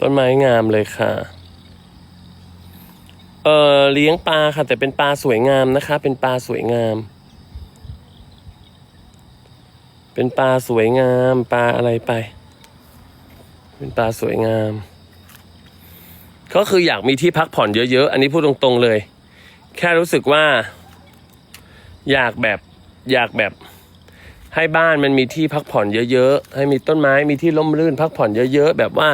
ต้นไม้งามเลยค่ะ เออเลี้ยงปลาค่ะ แต่เป็นปลาสวยงามนะคะ เป็นปลาสวยงาม เป็นปลาสวยงามปลาอะไรไป เป็นปลาสวยงาม ก็คืออยากมีที่พักผ่อนเยอะๆ อันนี้พูดตรงๆเลย แค่รู้สึกว่า อยากแบบอยากแบบ ให้บ้านมันมีที่พักผ่อนเยอะๆ ให้มีต้นไม้มีที่ร่มรื่น พักผ่อนเยอะๆ แบบว่า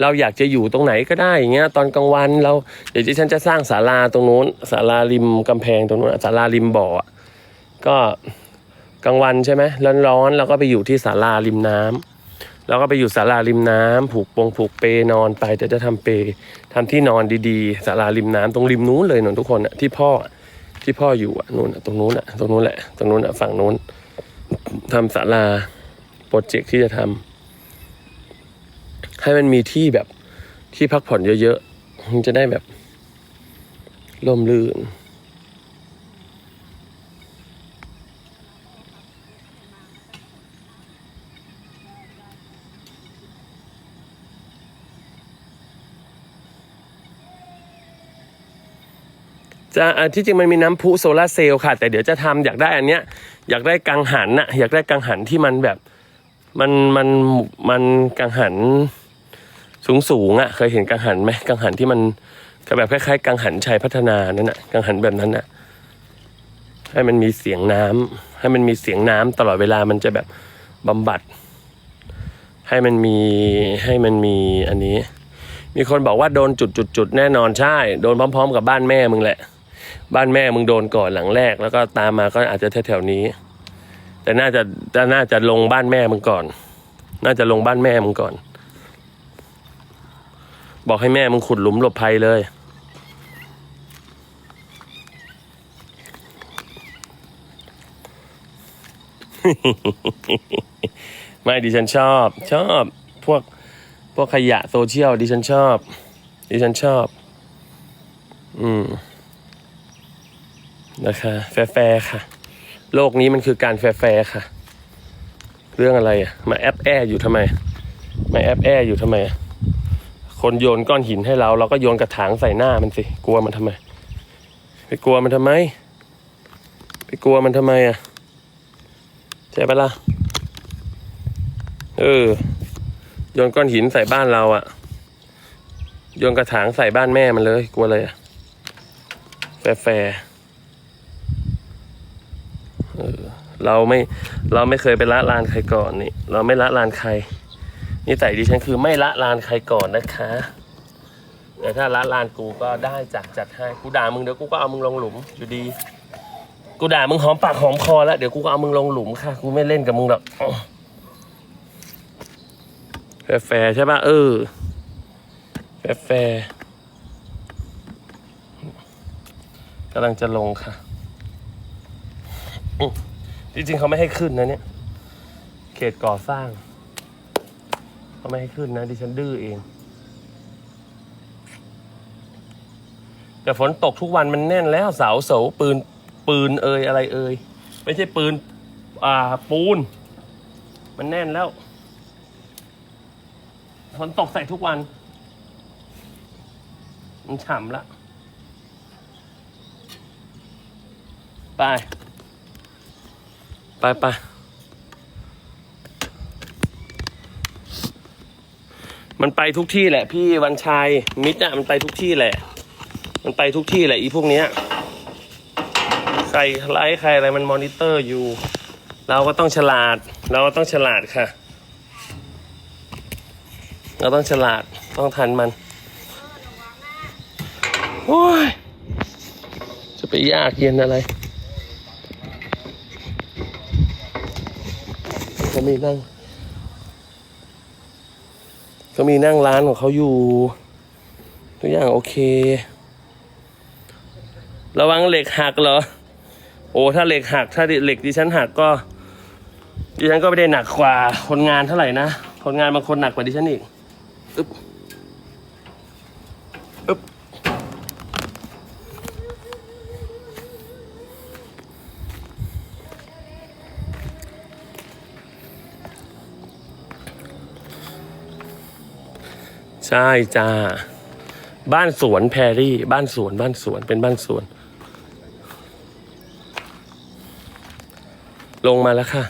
เราอยากจะอยู่ตรงไหนก็ได้อย่างเงี้ยตอนกลางวันเราเดี๋ยวที่ฉันจะสร้างศาลาตรงนู้นศาลาริมกำแพงตรงนู้นศาลาริมบ่อก็กลางวันใช่ไหมร้อนๆเราก็ไปอยู่ที่ศาลาริมน้ำเราก็ไปอยู่ศาลาริมน้ำผูกปงผูกเปนอนไปแต่จะทำเปทำที่นอนดีๆศาลาริมน้ำตรงริมนู้นเลยหนุนทุกคนอะที่พ่อที่พ่ออยู่อะนู่นอะตรงนู้นอะตรงนู้นแหละตรงนู้นอะฝั่งนู้น ทำศาลาโปรเจกต์ที่จะทำให้มันมีที่แบบที่พักผ่อนเยอะๆจะได้แบบร่มรื่น จะที่จริงมันมีน้ำพุโซลาร์เซลล์ค่ะ แต่เดี๋ยวจะทำอยากได้อันเนี้ยอยากได้กังหันน่ะอยากได้กังหันที่มันแบบมันมันมันกังหันสูงสูงอะเคยเห็นกังหันไหมกังหันที่มันแบบคล้ายๆ กังหันชัยพัฒนานั่นน่ะกังหันแบบนั้นน่ะให้มันมีเสียงน้ำให้มันมีเสียงน้ำตลอดเวลามันจะแบบบำบัด ให้มันมีให้มันมีอันนี้ มีคนบอกว่าโดนจุดจุดจุดแน่นอนใช่ โดนพร้อม ๆ กับบ้านแม่มึงแหละ บ้านแม่มึงโดนก่อนหลังแรก แล้วก็ตามมาก็อาจจะแถวๆนี้ แต่น่าจะแต่น่าจะลงบ้านแม่มึงก่อน น่าจะลงบ้านแม่มึงก่อน บอกให้แม่มึงขุดหลุมหลบภัยเลยไม่ดิฉันชอบ ชอบ พวกพวกขยะโซเชียลดิฉันชอบ ดิฉันชอบ อืม นะคะ แฟร์ค่ะ โลกนี้มันคือการแฟร์ค่ะ เรื่องอะไรอะมาแอปแออยู่ทำไม มาแอปแออยู่ทำไม คนโยนก้อนหินให้เรา เราก็โยนกระถางใส่หน้ามันสิ กลัวมันทำไม ไปกลัวมันทำไม ไปกลัวมันทำไมอะใช่ปะล่ะเออโยนก้อนหินใส่บ้านเราอะโยนกระถางใส่บ้านแม่มันเลย กลัวอะไรอะแฟร์ๆ เราไม่เราไม่เคยไปละลานใครก่อนนี่ เราไม่ละลานใครนิสัยดิฉันคือไม่ละลานใครก่อนนะคะแต่ถ้าละลานกูก็ได้จัดจัดให้กูด่ามึงเดี๋ยวกูก็เอามึงลงหลุมอยู่ดี กูด่ามึงหอมปากหอมคอแล้วเดี๋ยวกูก็เอามึงลงหลุมค่ะ กูไม่เล่นกับมึงหรอกแฟร์ใช่ป่ะเออแฟร์กำลังจะลงค่ะ จริงๆเขาไม่ให้ขึ้นนะเนี่ย เขตก่อสร้างเขาไม่ให้ขึ้นนะดิฉันดื้อเอง แต่ฝนตกทุกวันมันแน่นแล้วเสาเสาปืนปืนเอยอะไรเอยไม่ใช่ปืน อ่าปูน มันแน่นแล้วฝนตกใส่ทุกวัน มันฉ่ำละ ไป ไปไปมันไปทุกที่แหละ พี่วันชัยมิตรอะมันไปทุกที่แหละ มันไปทุกที่แหละอีพวกเนี้ยใครไลฟ์ใครอะไรมันมอนิเตอร์อยู่ เราก็ต้องฉลาด เราก็ต้องฉลาดค่ะ เราต้องฉลาดต้องทันมันโอ้ยจะไปยากเย็นอะไร เขา มีนั่งก็มีนั่งร้านของเขาอยู่ ทุกอย่างโอเค ระวังเหล็กหักเหรอ โอ้ถ้าเหล็กหักถ้าเหล็กดิฉันหักก็ดิฉันก็ไม่ได้หนักกว่าคนงานเท่าไหร่นะคนงานบางคนหนักกว่าดิฉันอีกอึ๊บ ใช่จ้า บ้านสวนแพรรี่ บ้านสวน บ้านสวน เป็นบ้านสวน ลงมาแล้วค่ะ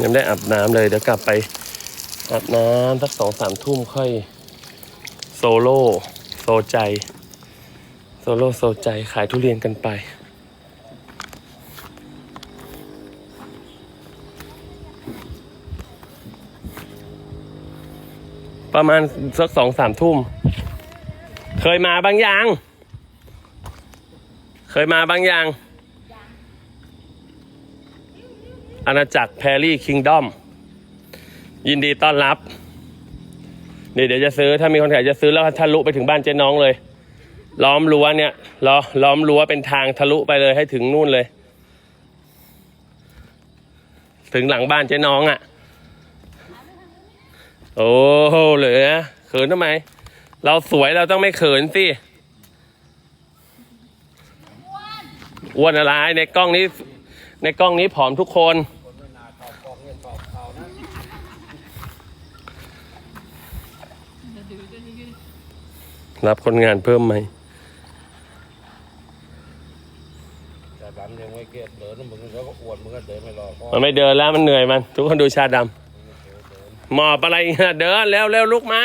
ยังไม่ได้อาบน้ำเลย เดี๋ยวกลับไปอาบน้ำสักสองสามทุ่มค่อย โซโล่โซใจ โซโล่โซใจขายทุเรียนกันไป ประมาณสักสองสามทุ่ม เคยมาบางอย่าง เคยมาบางอย่าง อาณาจักรแพรรี่คิงดอม ยินดีต้อนรับ เดี๋ยวเดี๋ยวจะซื้อ ถ้ามีคนอยากจะซื้อแล้วทะลุไปถึงบ้านเจ๊น้องเลย ล้อมรั้วเนี่ยล้อล้อมรั้วเป็นทางทะลุไปเลยให้ถึงนู่นเลย ถึงหลังบ้านเจ๊น้องอะ่ะ โอ้โหเหลือเขินทำไม เราสวยเราต้องไม่เขินสิอ้วนอะไรในกล้องนี้ ในกล้องนี้ผอมทุกคนรับคนงานเพิ่มไหมแต่ดำยังไม่เก็บเดินมึงแล้วก็อวดมึงก็เดินไม่รอพ่อมันไม่เดินแล้วมันเหนื่อยมัน ทุกคนดูชาดำ หมอบอะไรเนี่ยเดินแล้วเร็วลุกมา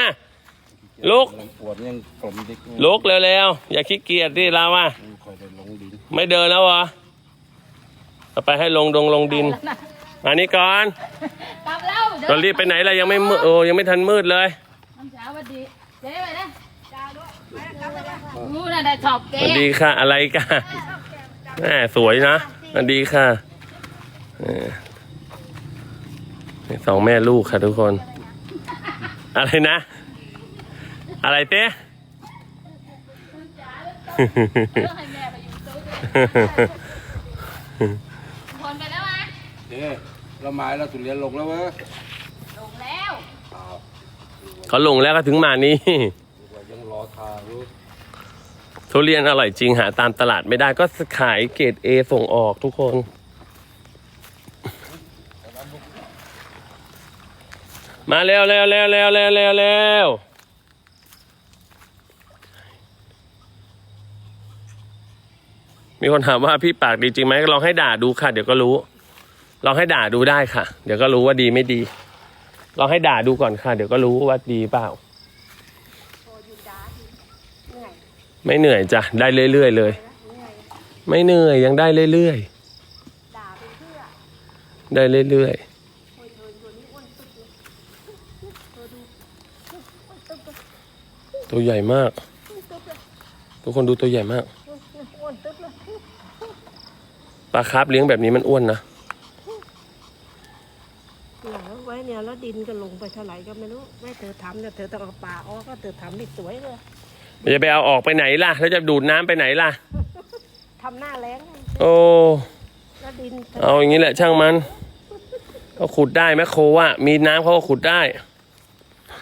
ลุกอวดยังกลมดิกลุกเร็วๆอย่าขี้เกียจดิเราอะมึงคอยได้ลงดินไม่เดินแล้วเหรอเอาไปให้ลงดงลงดิน มานี่ก่อนกลับแล้วเดี๋ยวเรารีบไปไหนล่ะยังไม่มืดโอ้ยังไม่ทันมืดเลยน้ำเช้าสวัสดีเจ๊ไปนะจ้าด้วยนู่นน่ะได้ชอบสเจ๊วัสดีค่ะอะไรกันแม่สวยนะสวัสดีค่ะเออนี่ สองแม่ลูกค่ะทุกคน อะไรนะ อะไรเต้เพื่อให้แม่ไปอยู่ตู้ด้วยคนไปแล้วอะเจ๊เราไม้เราทุเรียนลงแล้วเว้ยลงแล้วเขาลงแล้วก็ถึงมานี่ว่ายังรอทาอยู่ทุเรียนอร่อยจริงหาตามตลาดไม่ได้ก็ขายเกรดเอส่งออกทุกคน มาเร็วเร็วเร็วเร็วเร็วเร็วเร็วมีคนถามว่าพี่ปากดีจริงไหมลองให้ด่าดูค่ะ เดี๋ยวก็รู้ ลองให้ด่าดูได้ค่ะ เดี๋ยวก็รู้ว่าดีไม่ดี ลองให้ด่าดูก่อนค่ะ เดี๋ยวก็รู้ว่าดีเปล่าไม่เหนื่อยจ้ะได้เรื่อยๆเลย ไม่เหนื่อยยังได้เรื่อยๆได้เรื่อยๆ ตัวใหญ่มาก ทุกคนดูตัวใหญ่มากปลาคาร์ฟเลี้ยงแบบนี้มันอ้วนนะหลังไว้เนี่ยแล้วดินก็ลงไปเท่าไหร่ก็ไม่รู้แม่เธอทำเนี่ยเธอต้องเอาป่าออกก็เธอทำนี่สวยเลยจะไปเอาออกไปไหนล่ะ แล้วจะดูดน้ำไปไหนล่ะ ทำหน้าแรงโอ้แล้วดินเอาอย่างนี้แหละช่างมัน ก็ขุดได้แมคโครอะมีน้ำเขาก็ขุดได้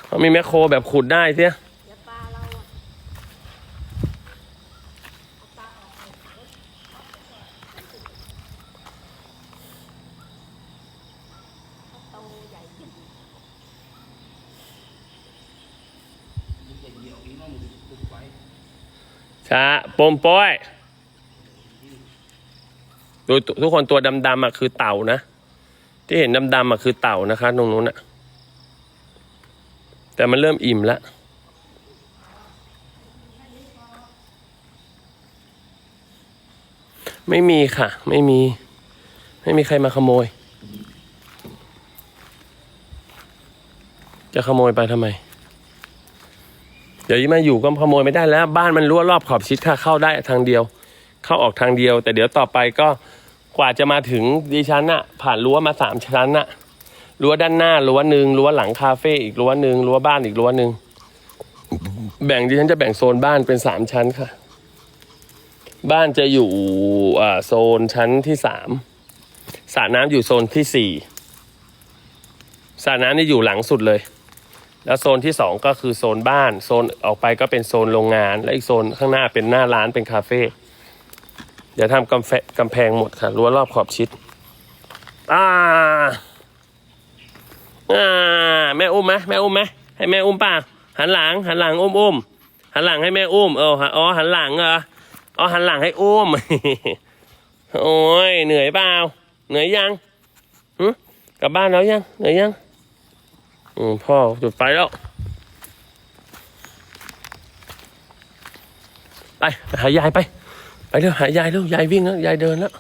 เขามีแมคโครแบบขุดได้เสีย เดี๋ยวปลาเราอะ ช้าปมป้อยดูทุกคนตัวดำๆอะคือเต่านะ ที่เห็นดำๆอะคือเต่านะคะตรงนู้นอะ แต่มันเริ่มอิ่มแล้วไม่มีค่ะ ไม่มี ไม่มีใครมาขโมย จะขโมยไปทำไม เดี๋ยวนี้มาอยู่ก็ขโมยไม่ได้แล้ว บ้านมันรั้วรอบขอบชิดค่ะเข้าได้ทางเดียว เข้าออกทางเดียว แต่เดี๋ยวต่อไปก็กว่าจะมาถึงดิฉันอะผ่านรั้วมาสามชั้นอะรั้วด้านหน้ารั้วหนึ่งรั้วหลังคาเฟ่อีกรั้วหนึ่งรั้วบ้านอีกรั้วหนึ่งแบ่งดิฉันจะแบ่งโซนบ้านเป็นสามชั้นค่ะ บ้านจะอยู่โซนชั้นที่สามสระน้ำอยู่โซนที่สี่สระน้ำนี่อยู่หลังสุดเลย แล้วโซนที่สองก็คือโซนบ้าน โซนออกไปก็เป็นโซนโรงงาน และอีกโซนข้างหน้าเป็นหน้าร้านเป็นคาเฟ่เดี๋ยวทำกำแพงกำแพงหมดค่ะรั้วรอบขอบชิดอ่าอ่าแม่อุ้มไหมแม่อุ้มไหมให้แม่อุ้มป่ะหันหลัง หันหลังอุ้มอุ้มหันหลังให้แม่อุ้มเอออ๋อหันหลังเหรออ๋อหันหลังให้อุ้มโอ้ยเหนื่อยเปล่าเหนื่อยยังกลับบ้านแล้วยังเหนื่อยยัง อืมพ่อจุดไฟแล้ว ไป หายายไป ไปเร็วหายายเร็วยายวิ่งแล้วยายเดินแล้ว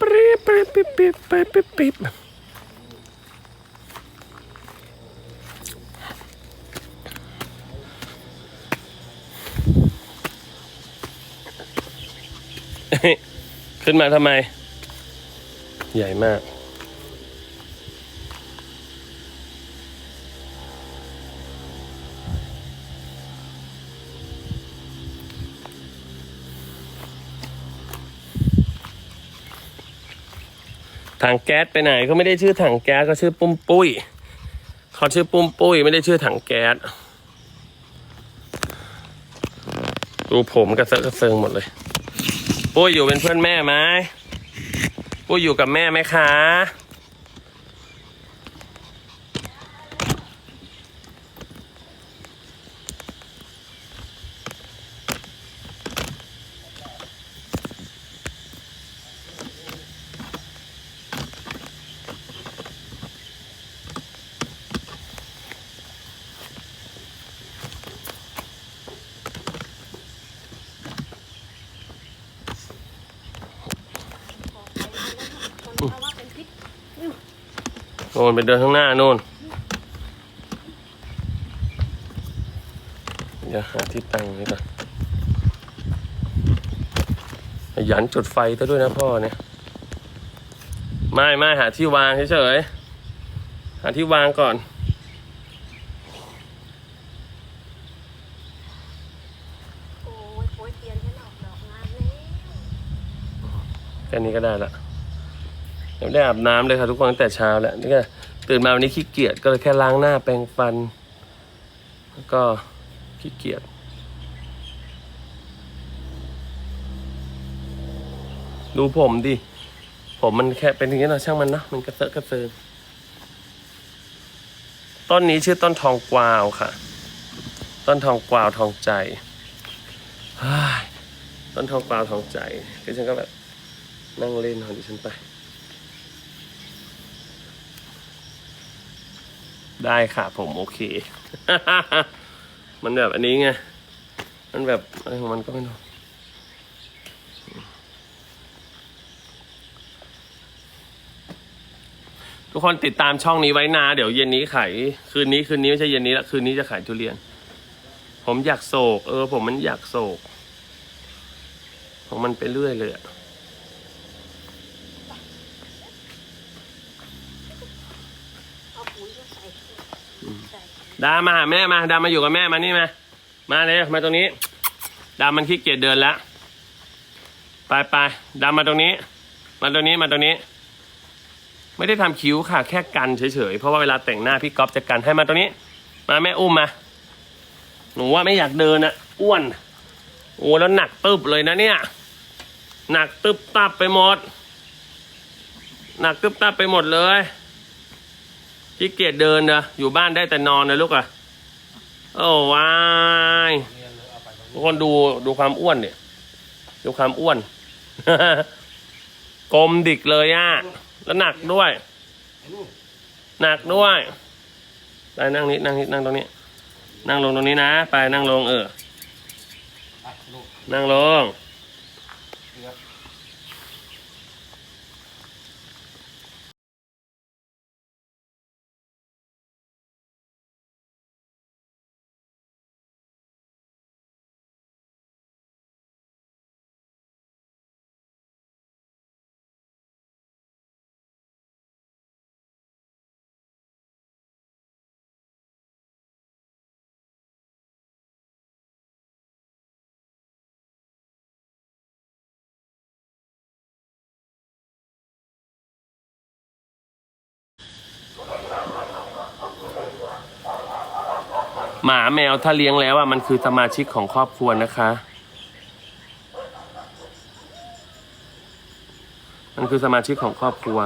ปี๊บปี๊บปี๊บปี๊บปี๊บปี๊บปี๊บเฮ้ย ขึ้นมาทำไม ใหญ่มาก ถังแก๊สไปไหนก็ไม่ได้ชื่อถังแก๊สก็ชื่อปุ้มปุ้ยเขาชื่อปุ้มปุ้ยไม่ได้ชื่อถังแก๊สดูผมกระเซาะกระเซิงหมดเลย ปุ้ยอยู่เป็นเพื่อนแม่ไหมปุ้ยอยู่กับแม่ไหมคะ คนภาวะเป็นพิษ โน่นไปเดินข้างหน้าโน่นเดี๋ยวหาที่ตั้งนี่ก่อนขยันจุดไฟซะด้วยนะพ่อเนี่ย ไม่ไม่หาที่วางเฉยๆหาที่วางก่อนโอ้ยโปยเตียนฉันออกดอกงานแล้วแค่นี้ก็ได้ละ เดี๋ยวได้อาบน้ำเลยค่ะทุกคนตั้งแต่เช้าแล้วนี่ก็ตื่นมาวันนี้ขี้เกียจก็เลยแค่ล้างหน้าแปรงฟัน แล้วก็ขี้เกียจดูผมดิ ผมมันแค่เป็นอย่างนี้นะช่างมันนะมันกระเซาะกระเซิงต้นนี้ชื่อต้นทองกวาวค่ะ ต้นทองกวาวทองใจต้นทองกวาวทองใจคือฉันก็แบบนั่งเล่นของดิฉันไป ได้ค่ะผมโอเค มันแบบอันนี้ไง มันแบบอะไรของมันก็ไม่รู้ทุกคนติดตามช่องนี้ไว้นะเดี๋ยวเย็นนี้ขายคืนนี้คืนนี้ไม่ใช่เย็นนี้ละคืนนี้จะขายทุเรียน ผมอยากโศก เออ ผมมันอยากโศก ของมันไปเรื่อยเลยอะ เอาปุ๋ยก็ใส่ใส่ ดามาหาแม่มาดามาอยู่กับแม่มานี่มา มาเลยมาตรงนี้ ดามันขี้เกียจเดินแล้วไปไปดามาตรงนี้ มาตรงนี้มาตรงนี้ ไม่ได้ทำคิ้วค่ะ แค่กันเฉยๆเพราะว่าเวลาแต่งหน้าพี่ก๊อฟจะกันให้มาตรงนี้ มาแม่อุ้มมา หนูว่าไม่อยากเดินอะอ้วนโอ้แล้วหนักตึบเลยนะเนี่ย หนักตึบตับไปหมด หนักตึบตับไปหมดเลย ขี้เกียจเดินนะอยู่บ้านได้แต่นอนนะลูกอะโอ้วายทุกคนดูดูความอ้วนเนี่ยดูความอ้วนกลมดิกเลยอะแล้วหนักด้วย หนักด้วยไปนั่งนี้นั่งนี้นั่งตรงนี้ นั่งลงตรงนี้นะ ไปนั่งลงเออนั่งลง หมาแมวถ้าเลี้ยงแล้วอะมันคือสมาชิกของครอบครัวนะคะ มันคือสมาชิกของครอบครัว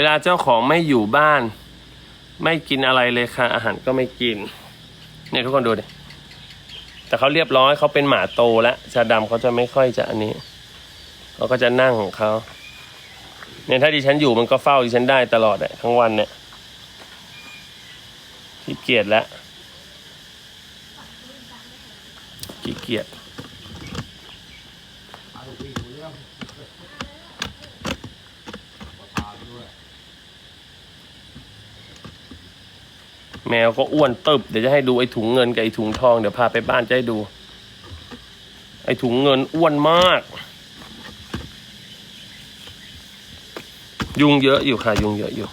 วลาเจ้าของไม่อยู่บ้าน ไม่กินอะไรเลยค่ะ อาหารก็ไม่กิน เนี่ยทุกคนดูดิแต่เขาเรียบร้อยเขาเป็นหมาโตแล้วชาดำเขาจะไม่ค่อยจะอันนี้เขาก็จะนั่งของเขาเนี่ยถ้าดิฉันอยู่มันก็เฝ้าดิฉันได้ตลอดอะทั้งวันเนี่ยขี้เกียจแล้วขี้เกียจ เอาลูกพี่ดูเรื่องประธานด้วย แมวก็อ้วนตึบเดี๋ยวจะให้ดูไอ้ถุงเงินกับไอ้ถุงทองเดี๋ยวพาไปบ้านจะให้ดู ไอ้ถุงเงินอ้วนมาก ยุงเยอะอยู่ค่ะ ยุงเยอะอยู่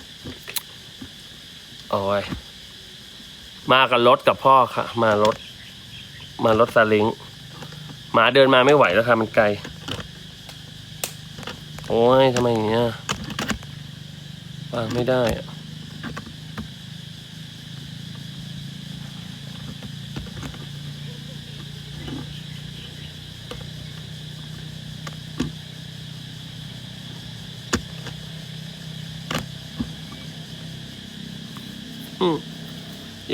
โอ้ยมากับรถกับพ่อค่ะ มารถ มารถซาเล้งหมาเดินมาไม่ไหวแล้วค่ะมันไกล โอ้ยทำไมอย่างเงี้ยวางไม่ได้อะ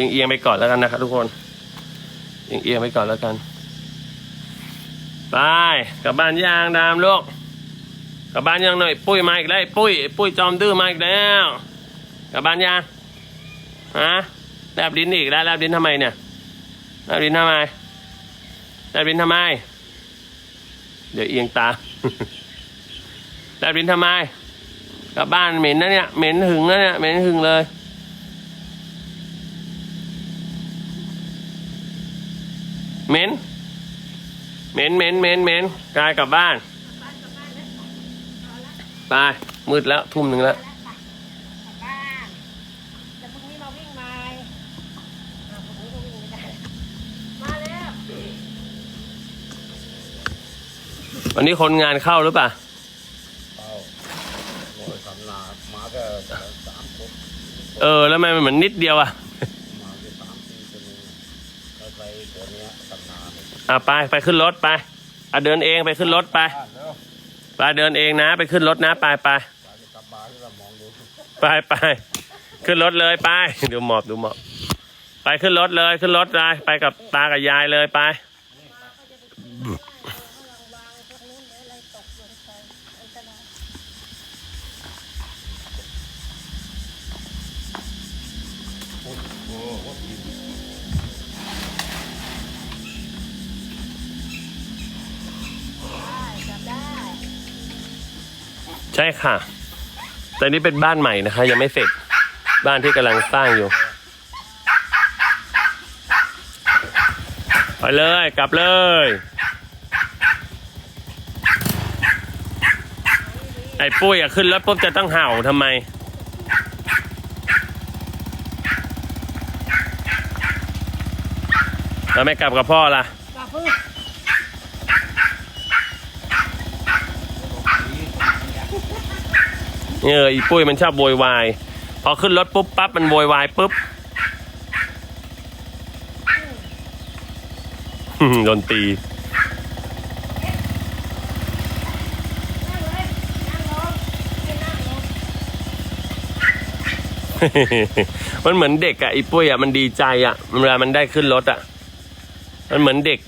ยงเอียงไปก่อนแล้วกันนะครับทุกคนเอียงเอียงไปก่อนแล้วกันไปกลับบ้านยางดามลูกกลับบ้านยางหน่อยปุ้ยมาอีกแล้วไอ้ปุ้ยปุ้ยจอมดื้อมาอีกแล้วกลับบ้านยางฮะแลบลิ้นอีกแล้วแลบลิ้นทำไมเนี่ยแลบลิ้นทำไมแลบลิ้นทำไม เดี๋ยวเอียงตาแลบลิ้นทำไมกลับบ้านเหม็นนะเนี่ยเหม็นหึงนะเนี่ยเหม็นหึงเลย เหม็นเหม็นเหม็นเหม็นเหม็นกายกลับบ้าน ไป มืดแล้ว ทุ่มหนึ่งแล้วบ้านแต่พรุ่งนี้มาวิ่งใหม่อะพรุ่งนี้ก็วิ่งไม่ได้มาแล้ววันนี้คนงานเข้าหรือเปล่าเอาหน่วยทำนามาก็สามคนเออ แล้วทำไมมันเหมือนนิดเดียวอะ มาแค่สามสี่คนเองแล้วไปตัวเนี้ยทำนาเนี่ย อะไปไปขึ้นรถไปอะเดินเองไปขึ้นรถไปไปเดินเองนะ ไปขึ้นรถนะไปไปไปไปไปขึ้นรถเลยไปดูหมอบดูหมอบไปขึ้นรถเลยขึ้นรถเลยไปกับตากับยายเลยไป ใช่ค่ะ แต่นี่เป็นบ้านใหม่นะคะ ยังไม่เสร็จ บ้านที่กำลังสร้างอยู่ ไปเลยกลับเลย ไอ้ปุ้ยอะขึ้นรถปุ๊บจะต้องเห่าทำไม แล้วไม่กลับกับพ่อล่ะ กลับเพิ่ง เอออีปุ้ยมันชอบโวยวาย พอขึ้นรถปุ๊บปั๊บมันโวยวายปุ๊บโดนตีมันเหมือนเด็กอะไอ้ปุ้ยอะมันดีใจอะเวลามันได้ขึ้นรถอะมันเหมือนเด็ก